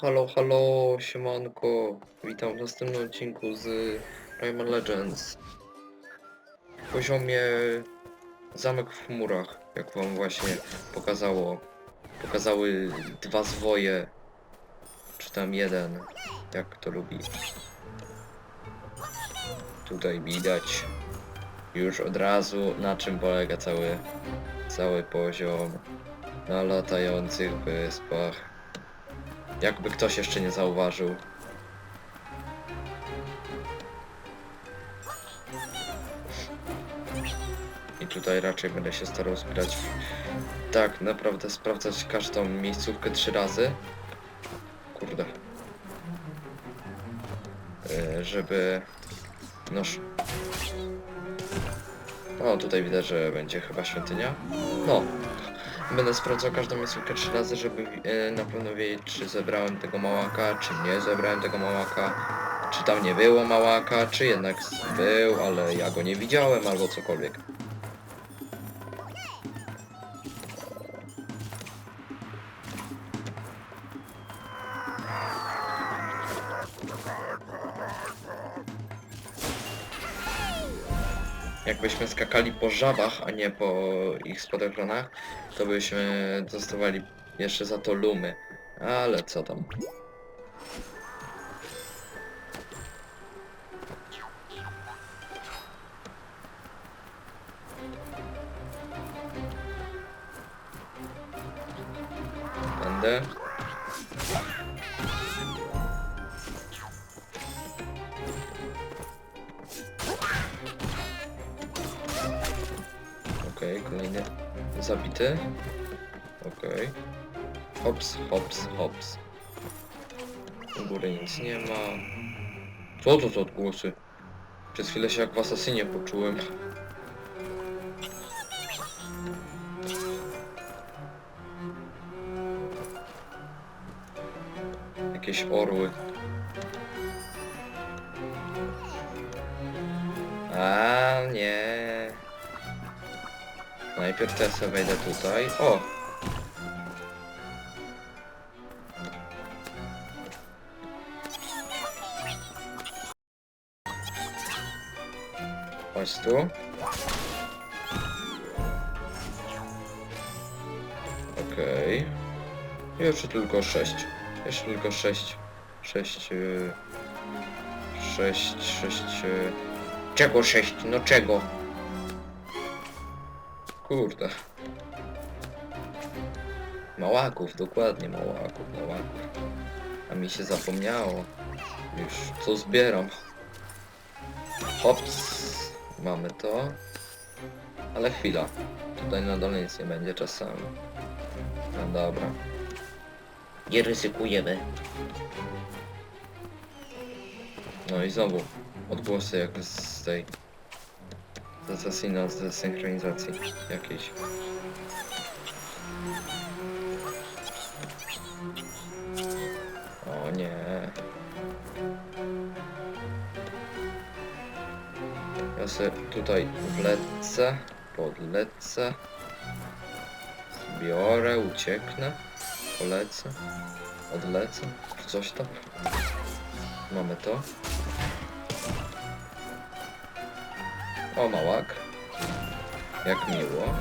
Halo, halo, siemanko. Witam w następnym odcinku z Rayman Legends. W poziomie Zamek w chmurach, jak wam właśnie pokazało. Pokazały dwa zwoje, czy tam jeden, jak to lubi. Tutaj widać już od razu na czym polega cały, cały poziom. Na latających wyspach. Jakby ktoś jeszcze nie zauważył. I tutaj raczej będę się starał zbierać tak naprawdę sprawdzać każdą miejscówkę trzy razy. Kurde. E, Żeby... Noż... O, tutaj widać, że będzie chyba świątynia. No, Będę sprawdzał każdą miejscówkę trzy razy, żeby e, na pewno wiedzieć, czy zebrałem tego małaka, czy nie zebrałem tego małaka, czy tam nie było małaka, czy jednak był, ale ja go nie widziałem, albo cokolwiek. Jakbyśmy skakali po żabach, a nie po ich spadochronach, to byśmy dostawali jeszcze za to lumy. Ale co tam. Okej, kolejny zabity. Okej. Hops, hops, hops. U góry nic nie ma. Co to za odgłosy? Przez chwilę się jak w asasynie poczułem. Jakieś orły. A Najpierw teraz sobie wejdę tutaj. O! Chodź tu. Okej. Jeszcze tylko sześć. Jeszcze tylko sześć. Sześć. y, Sześć, sześć. y, Czego sześć? No czego? Kurde. Małaków, dokładnie małaków, małaków. A mi się zapomniało. Już co zbieram. Hops. Mamy to. Ale chwila. Tutaj na dole nic nie będzie czasami. No dobra. Nie ryzykujemy. No i znowu odgłosy jak z tej z z synchronizacji jakiejś. O nie. Ja sobie tutaj wlecę, podlecę, zbiorę, ucieknę, polecę, odlecę, coś tam. Mamy to. O, małak. Jak miło.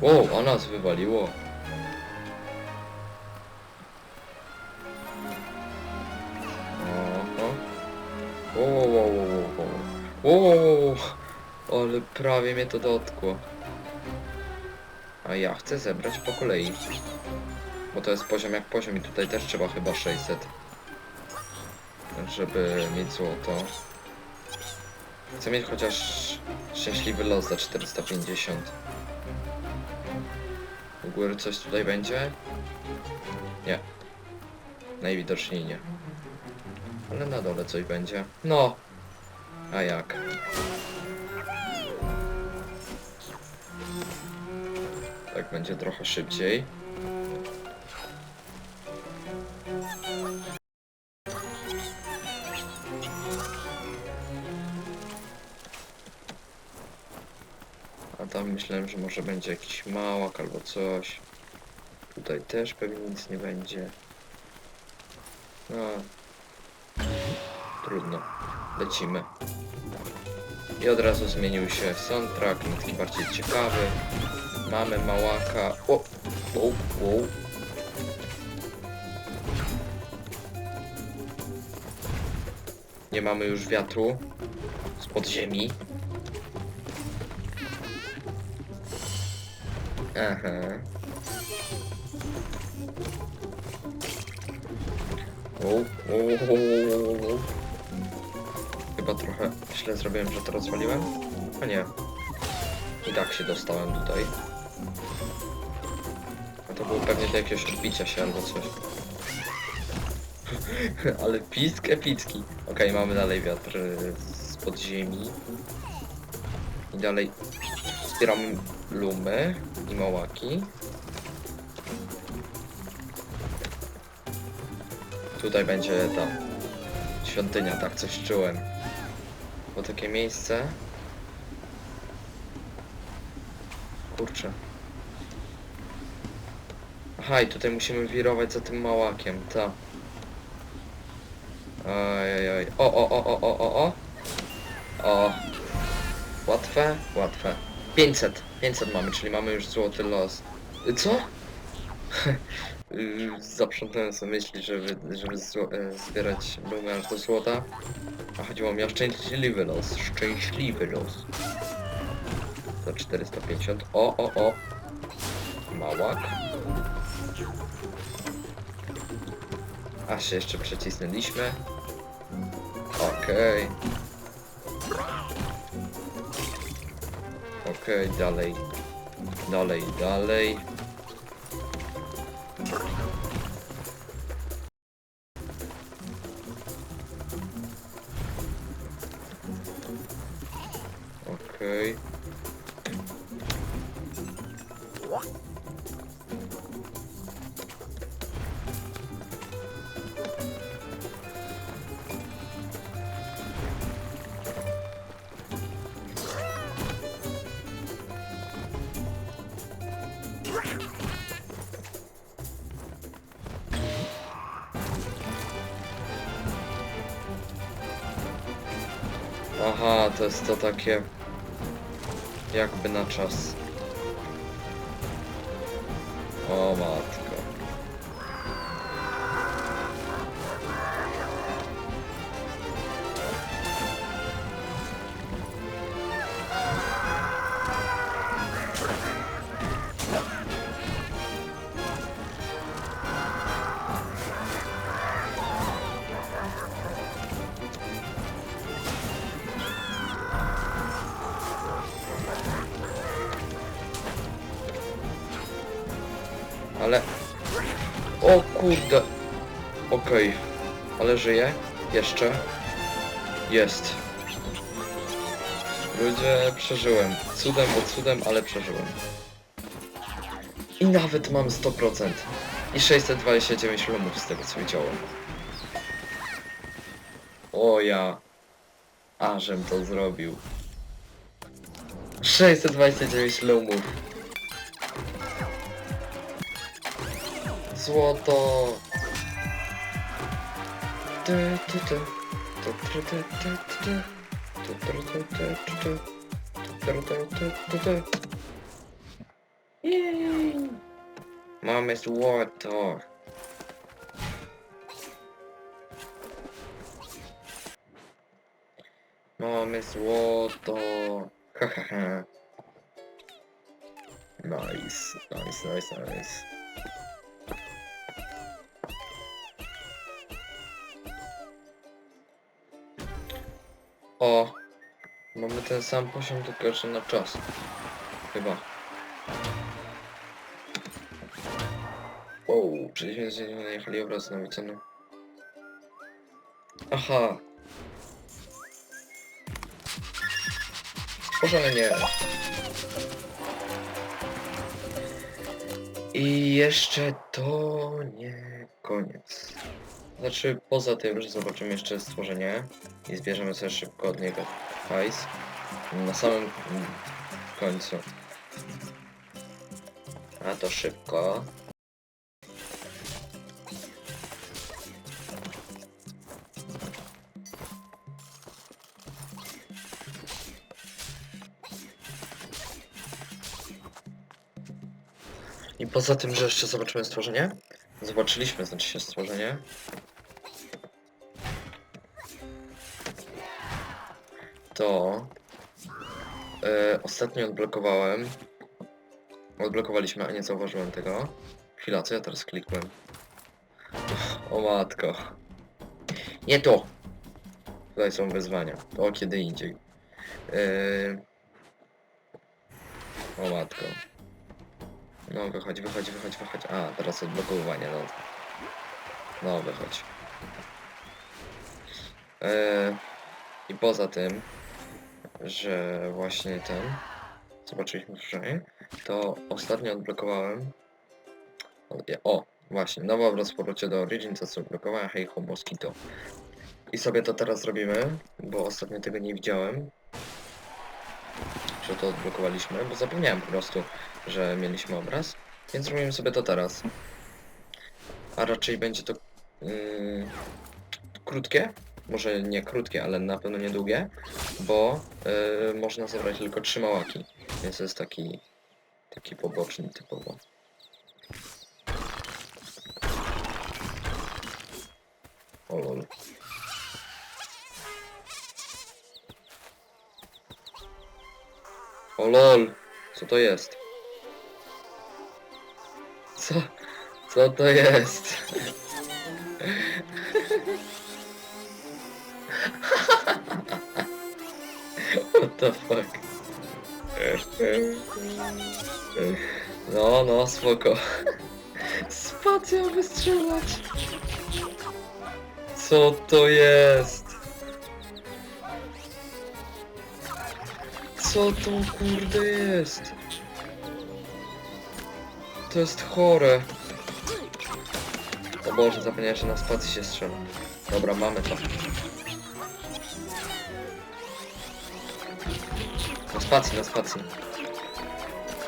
Wow, a nas wywaliło. Wow, wow. Ale prawie mnie to dotkło. A ja chcę zebrać po kolei. Bo to jest poziom jak poziom i tutaj też trzeba chyba 600 żeby mieć złoto. Chcę mieć chociaż szczęśliwy los za 450. U góry coś tutaj będzie? Nie. Najwidoczniej nie. Ale na dole coś będzie. No! A jak? Tak będzie trochę szybciej. Tam myślałem, że może będzie jakiś małak albo coś. Tutaj też pewnie nic nie będzie. No. Trudno. Lecimy. I od razu zmienił się soundtrack, na taki bardziej ciekawy. Mamy małaka. O! Wow, wow. Nie mamy już wiatru z podziemi. Aha. Wow, wow, wow, wow, wow. Chyba trochę źle zrobiłem, że to rozwaliłem? A nie. I tak się dostałem tutaj. A to było pewnie do jakiegoś odbicia się albo coś. Ale pisk epicki. Okej, mamy dalej wiatr z podziemi. I dalej zbieramy lumy i małaki. Tutaj będzie ta świątynia, tak coś czułem. Bo takie miejsce. Kurczę. Aha, i tutaj musimy wirować za tym małakiem, ta. Ojej, o, o, o, o, o, o, o. O. Łatwe? Łatwe. 500. 500 mamy, czyli mamy już złoty los. Y, Co? Y, Zaprzątałem sobie myśli, żeby, żeby e, zbierać aż do złota. A chodziło mi o szczęśliwy los. Szczęśliwy los. Za 450. O, o, o. Małak. A się jeszcze przycisnęliśmy. Okej. Okej, dalej. Dalej, dalej. Okej. Aha, to jest to takie jakby na czas. O matko. Kurde. Okej. Ale żyje? Jeszcze? Jest. Ludzie, przeżyłem. Cudem, bo cudem, ale przeżyłem. I nawet mam 100%. I 629 lumów z tego co widziałem. O ja. A, żem to zrobił. 629 lumów. Ty. Jej. Mamy złoto. Mamy złoto. Nice, nice, nice, nice. Ten sam poziom, tylko że na czas. Chyba. Wow, przeciwnie najechali obraz na wycenę. Aha. Może nie. I jeszcze to nie koniec. Znaczy, poza tym, że zobaczymy jeszcze stworzenie i zbierzemy sobie szybko od niego hajs. Na samym końcu A to szybko. I poza tym, że jeszcze zobaczymy stworzenie. Zobaczyliśmy, znaczy się stworzenie. To e, ostatnio odblokowałem. Odblokowaliśmy, a nie zauważyłem tego. Chwila, co ja teraz klikłem? O matko. Nie to! Tutaj są wyzwania. To kiedy indziej. E, o matko. No wychodź, wychodź, wychodź, wychodź. A, teraz odblokowywanie, no. No, wychodź. Eee, I poza tym, że właśnie ten, zobaczyliśmy wczoraj, to ostatnio odblokowałem, o, właśnie, nowa wraz w powrocie do Origin, to co odblokowałem, Ho Mosquito. I sobie to teraz zrobimy, bo ostatnio tego nie widziałem, że to odblokowaliśmy, bo zapomniałem po prostu, że mieliśmy obraz, więc zrobimy sobie to teraz. A raczej będzie to mm, krótkie, może nie krótkie, ale na pewno niedługie, bo y, można zebrać tylko trzy małaki, więc to jest taki, taki poboczny typowo. O lol. O lol, co to jest? Co? Co to jest? What the fuck? No, no, spoko. Spacja wystrzelać. Co to jest? Co to kurde jest? To jest chore. O Boże, zapomniałem, że na spacji się strzela. Dobra, mamy to. Spacji, na spacji.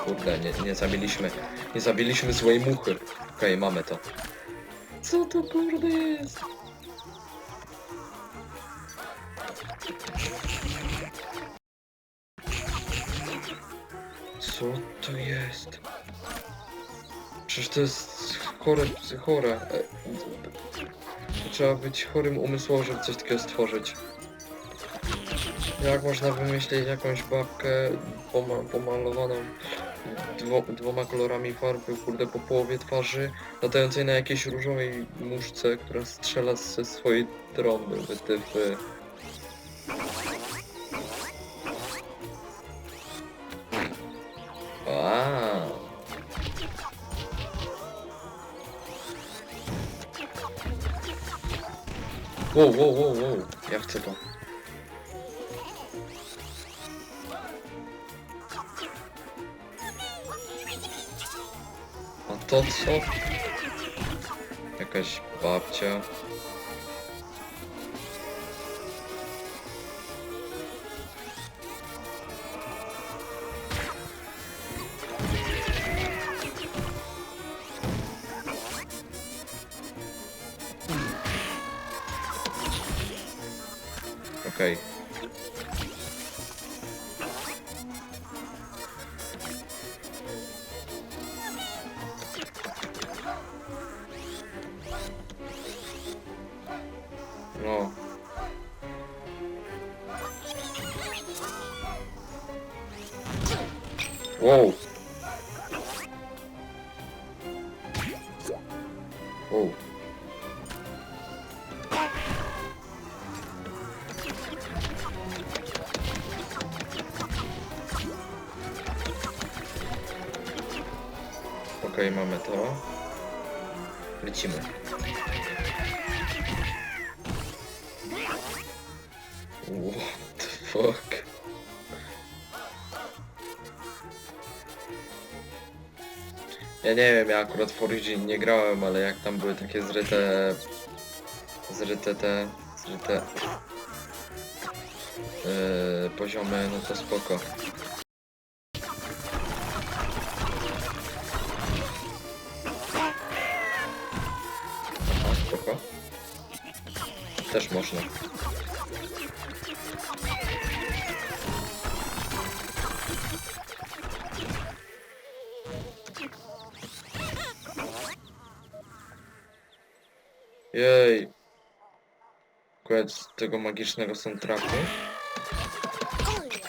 Kurde, nie, nie zabiliśmy. Nie zabiliśmy złej muchy. Okej, mamy to. Co to kurde jest? Co to jest? Przecież to jest chore, chore. E, Trzeba być chorym umysłowo, żeby coś takiego stworzyć. Jak można wymyślić jakąś babkę poma pomalowaną dwo dwoma kolorami farby, kurde, po połowie twarzy, latającej na jakiejś różowej muszce, która strzela ze swojej trąby, wytyfy. Wow. Wow, wow, wow, wow. Ja chcę to. To? Jakaś babcia. No. Wow. Wow. Okej, mamy to. Lecimy. What the fuck? Ja nie wiem, ja akurat w Origin nie grałem, ale jak tam były takie zryte... Zryte te... Zryte... Yy, poziomy, no to spoko. Aha, spoko. Też można. Jej. Koniec tego magicznego soundtracku.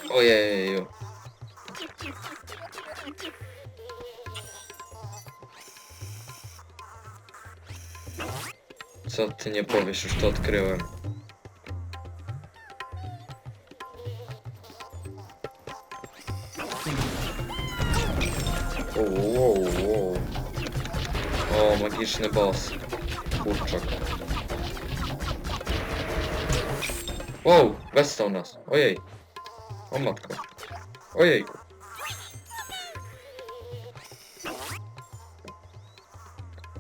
Ojeju. Co ty nie powiesz, już to odkryłem. O, wow, wow. o magiczny boss. Kurczak. Wow, westał nas. Ojej. O matko. Ojejku.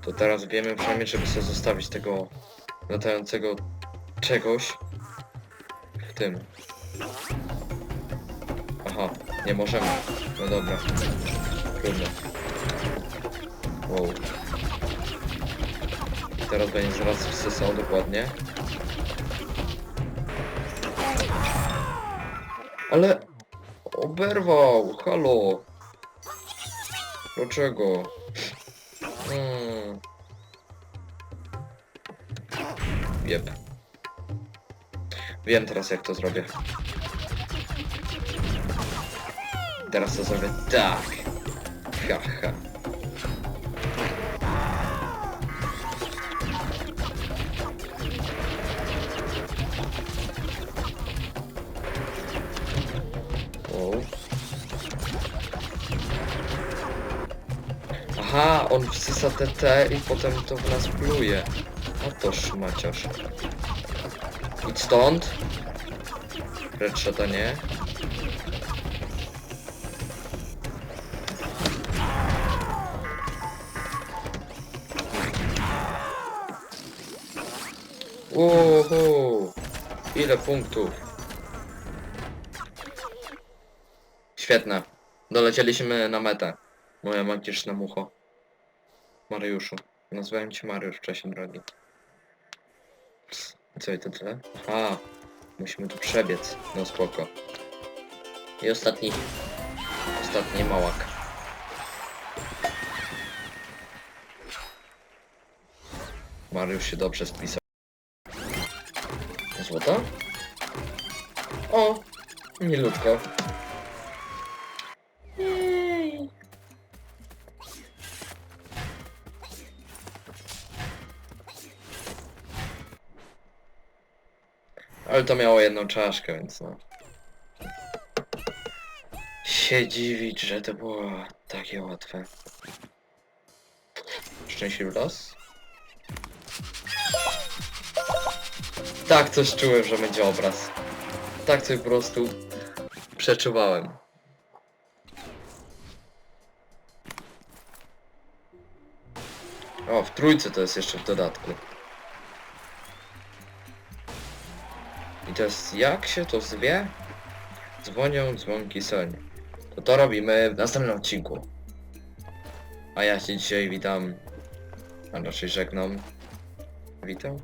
To teraz wiemy przynajmniej, żeby sobie zostawić tego latającego czegoś w tym. Aha, nie możemy. No dobra. Trudno. Wow. Teraz będzie zaraz wsysał dokładnie. Ale oberwał, halo. Dlaczego? Hmm. Jep. Wiem teraz jak to zrobię. Teraz to zrobię tak. Ha, ha. Aha, on wsysa TT i potem to w nas pluje. A to szmaciarz. Idź stąd. To nie. Uhu. Ile punktów? Świetne. Dolecieliśmy na metę. Moja magiczna mucho. Mariuszu. Nazwałem cię Mariusz wcześniej, drogi. Co i to tyle? A, musimy tu przebiec. No spoko. I ostatni. Ostatni małak. Mariusz się dobrze spisał. Złota? O! Milutko. Ale to miało jedną czaszkę, więc no. Się dziwić, że to było takie łatwe. Szczęśliwy los? Tak coś czułem, że będzie obraz. Tak coś po prostu przeczuwałem. O, w trójce to jest jeszcze w dodatku. Jest jak się to zwie? Dzwonią dzwonki Soni. To to robimy w następnym odcinku. A ja się dzisiaj witam. A raczej żegnam. Witam?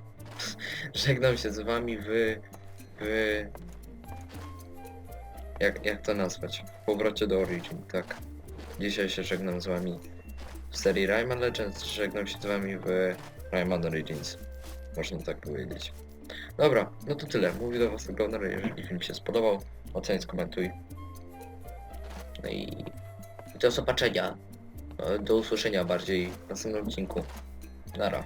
żegnam się z wami w... w... Jak, jak to nazwać? W powrocie do Origin, tak. Dzisiaj się żegnam z wami w serii Rayman Legends, żegnam się z wami w Rayman Origins. Można tak powiedzieć. Dobra, no to tyle. Mówię do was oglądam, jeżeli film się spodobał, oceń, skomentuj. No i do zobaczenia. Do usłyszenia bardziej w następnym odcinku. Nara.